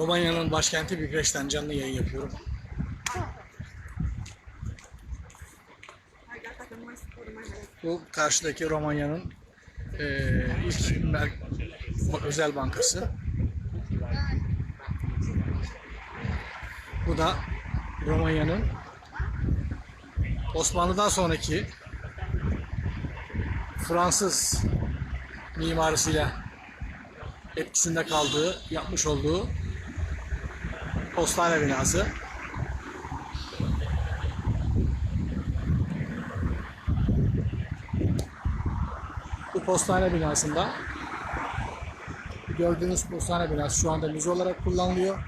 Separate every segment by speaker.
Speaker 1: Romanya'nın başkenti Bükreş'ten canlı yayın yapıyorum. Bu karşıdaki Romanya'nın eee, ilk özel bankası. Bu da Romanya'nın Osmanlı'dan sonraki Fransız mimarisiyle etkisinde kaldığı, yapmış olduğu postane binası. Bu postane binasında gördüğünüz postane binası şu anda müze olarak kullanılıyor.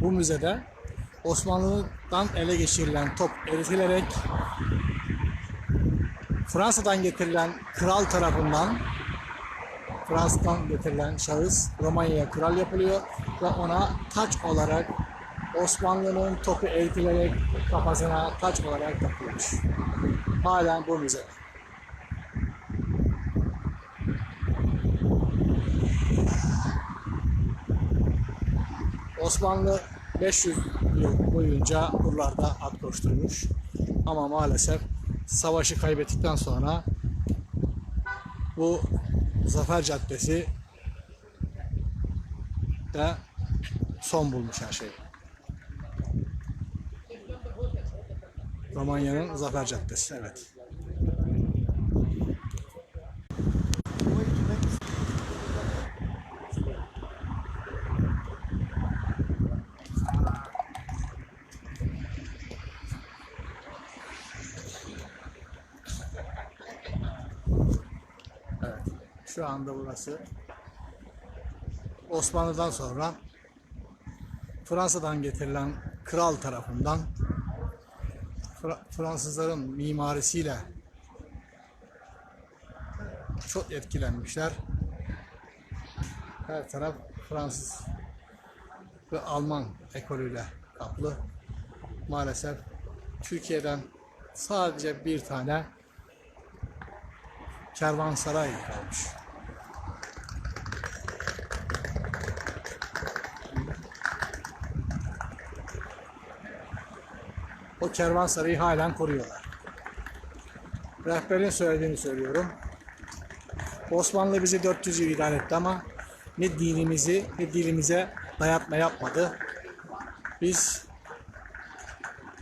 Speaker 1: Bu müzede Osmanlı'dan ele geçirilen top eritilerek Fransa'dan getirilen kral tarafından Fransa'dan getirilen şahıs Romanya'ya kral yapılıyor ve ona taç olarak Osmanlı'nın topu eğitilerek kafasına taç olarak takılmış. Halen bu müze. Osmanlı 500 yıl boyunca buralarda at koşturmuş. Ama maalesef savaşı kaybettikten sonra bu Zafer Caddesi de son bulmuş her şey. Romanya'nın Zafer Caddesi, evet. Şu anda burası Osmanlı'dan sonra Fransa'dan getirilen kral tarafından Fra- Fransızların mimarisiyle çok etkilenmişler. Her taraf Fransız ve Alman ekolüyle kaplı. Maalesef Türkiye'den sadece bir tane kervansaray kalmış. O kervansarayı halen koruyorlar. Rehberin söylediğini söylüyorum. Osmanlı bizi 400 yıl idare etti ama ne dinimizi ne dilimize dayatma yapmadı. Biz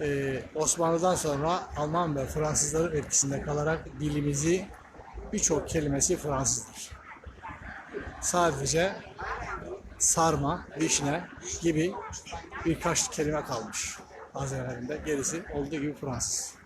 Speaker 1: eee, Osmanlı'dan sonra Alman ve Fransızların etkisinde kalarak dilimizi birçok kelimesi Fransızdır. Sadece sarma, vişne gibi birkaç kelime kalmış. Haziran ayında gerisi olduğu gibi Fransız.